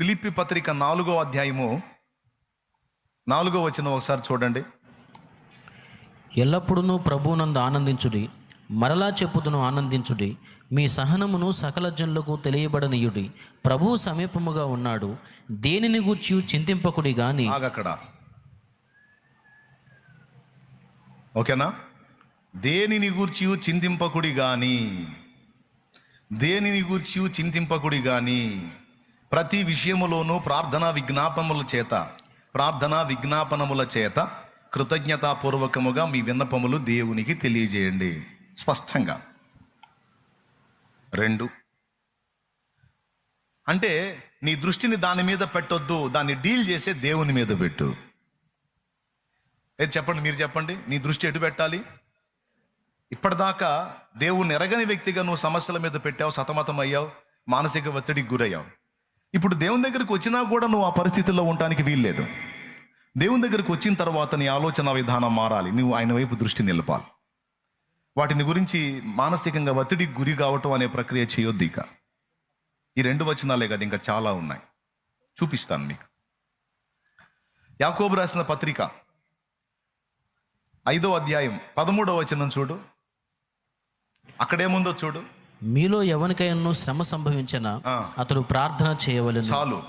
ఫిలిప్పి పత్రిక నాలుగో అధ్యాయము నాలుగో వచ్చిన ఒకసారి చూడండి. ఎల్లప్పుడూ ప్రభువునందు ఆనందించుడి మరలా చెప్పుదును ఆనందించుడి మీ సహనమును సకల జనులకు తెలియబడనీయుడి ప్రభువు సమీపముగా ఉన్నాడు దేనిని గూర్చి చింతింపకుడి గాని. ఆగక్కడ. ఓకేనా? దేనిని గూర్చి చింతింపకుడి గాని. దేనిని గూర్చి చింతింపకుడి గాని. ప్రతి విషయములోనూ ప్రార్థనా విజ్ఞాపనముల చేత ప్రార్థనా విజ్ఞాపనముల చేత కృతజ్ఞతాపూర్వకముగా మీ విన్నపములు దేవునికి తెలియజేయండి. స్పష్టంగా. రెండు. అంటే నీ దృష్టిని దాని మీద పెట్టొద్దు దాన్ని డీల్ చేసే దేవుని మీద పెట్టు. ఏది చెప్పండి మీరు చెప్పండి నీ దృష్టి ఎటు పెట్టాలి? ఇప్పటిదాకా దేవుని ఎరగని వ్యక్తిగా నువ్వు సమస్యల మీద పెట్టావు సతమతం అయ్యావు మానసిక ఒత్తిడికి గురయ్యావు. ఇప్పుడు దేవుని దగ్గరికి వచ్చినా కూడా నువ్వు ఆ పరిస్థితుల్లో ఉండటానికి వీల్లేదు. దేవుని దగ్గరికి వచ్చిన తర్వాత నీ ఆలోచన విధానం మారాలి. నువ్వు ఆయన వైపు దృష్టి నిలపాలి. వాటిని గురించి మానసికంగా ఒత్తిడికి గురి కావటం అనే ప్రక్రియ చేయొద్దు ఇక. ఈ రెండు వచనాలే కదా ఇంకా చాలా ఉన్నాయి. చూపిస్తాను మీకు. యాకోబు రాసిన పత్రిక ఐదో అధ్యాయం పదమూడో వచనం చూడు. అక్కడేముందో చూడు. మీలో ఎవరికైనా శ్రమ సంభవించిన. అతడు ప్రార్థన చేయవలెను. చాలు.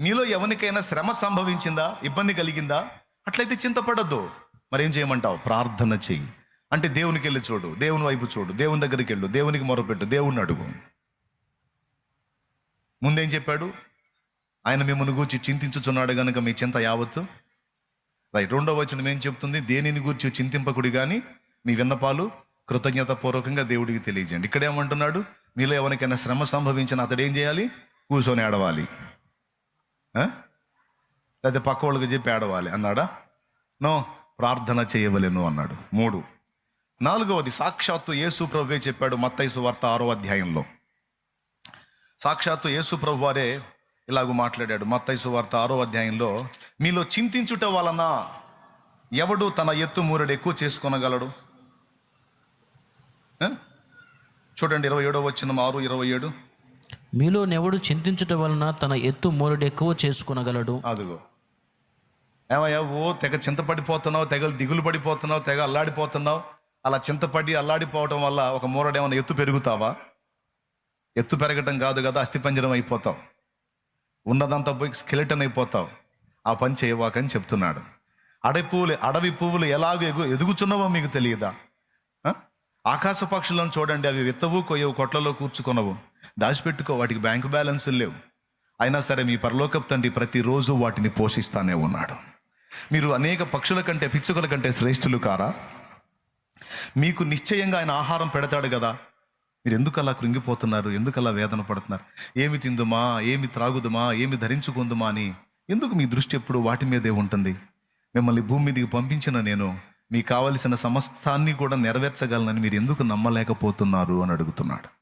మీలో ఎవరికైనా శ్రమ సంభవించిందా? ఇబ్బంది కలిగిందా? అట్లయితే చింతపడద్దు. మరేం చేయమంటావు? ప్రార్థన చెయ్యి. అంటే దేవునికి వెళ్ళి చూడు దేవుని వైపు చూడు దేవుని దగ్గరికి వెళ్ళు దేవునికి మొరపెట్టు దేవుణ్ణి అడుగు. ముందేం చెప్పాడు? ఆయన మిమ్మల్ని గూర్చి చింతించుచున్నాడు గనుక మీ చింత యావత్తు. రైట్ రెండో వచనం ఏం చెప్తుంది? దేనిని గూర్చి చింతింపకుడి కానీ మీ విన్నపాలు కృతజ్ఞత పూర్వకంగా దేవుడికి తెలియజేయండి. ఇక్కడ ఏమంటున్నాడు? మీలో ఎవరికైనా శ్రమ సంభవించిన అతడు ఏం చేయాలి? కూర్చొని ఏడవాలి. ఆ? లేకపోతే పక్క వాళ్ళకి చెప్పి ఏడవాలి. అన్నాడా? నో ప్రార్థన చేయవలెను అన్నాడు. మూడు. నాలుగవది సాక్షాత్తు యేసు ప్రభువే చెప్పాడు మత్తైసు వార్త ఆరో అధ్యాయంలో. సాక్షాత్తు యేసు ప్రభు వారే ఇలాగూ మాట్లాడాడు మత్తైసు వార్త ఆరో అధ్యాయంలో మీలో చింతించుట వలన ఎవడు తన ఎత్తు మూరడు ఎక్కువ చేసుకొనగలడు? చూడండి ఇరవై ఏడో వచ్చిన ఆరు ఇరవై ఏడు. మీలో నెవడు చింతించుట వలన తన ఎత్తు మూరడు ఎక్కువ చేసుకునగలడు? అదిగో. ఏమయ్యా ఓ తెగ చింతపడిపోతున్నావు తెగ దిగులు పడిపోతున్నావు తెగ అల్లాడిపోతున్నావు. అలా చింతపడి అల్లాడిపోవడం వల్ల ఒక మూరడేమన్నా ఎత్తు పెరుగుతావా? ఎత్తు పెరగటం కాదు కదా అస్థిపంజరం అయిపోతావు. ఉన్నదంతా పోయి స్కెలిటన్ అయిపోతావు. ఆ పని చేయవాకని చెప్తున్నాడు. అడవి పువ్వులు అడవి పువ్వులు ఎలాగో ఎగు ఎదుగుచున్నావో మీకు తెలియదా? ఆకాశ పక్షులను చూడండి అవి విత్తవు కొయ్యవు కొట్లలో కూర్చుకొనవు. దాచిపెట్టుకో వాటికి బ్యాంకు బ్యాలెన్సులు లేవు. అయినా సరే మీ పరలోకపు తండ్రి ప్రతిరోజు వాటిని పోషిస్తానే ఉన్నాడు. మీరు అనేక పక్షుల కంటే పిచ్చుకల కంటే శ్రేష్ఠులు కారా? మీకు నిశ్చయంగా ఆయన ఆహారం పెడతాడు కదా? మీరు ఎందుకు అలా కృంగిపోతున్నారు? ఎందుకు అలా వేదన పడుతున్నారు? ఏమి తిందుమా? ఏమి త్రాగుదుమా? ఏమి ధరించుకుందుమా అని ఎందుకు మీ దృష్టి ఎప్పుడు వాటి మీదే ఉంటుంది? మిమ్మల్ని భూమి మీదకి పంపించిన నేను మీకు కావలసిన సమస్తాన్ని కూడా నెరవేర్చగలనని మీరు ఎందుకు నమ్మలేకపోతున్నారు అని అడుగుతున్నాడు.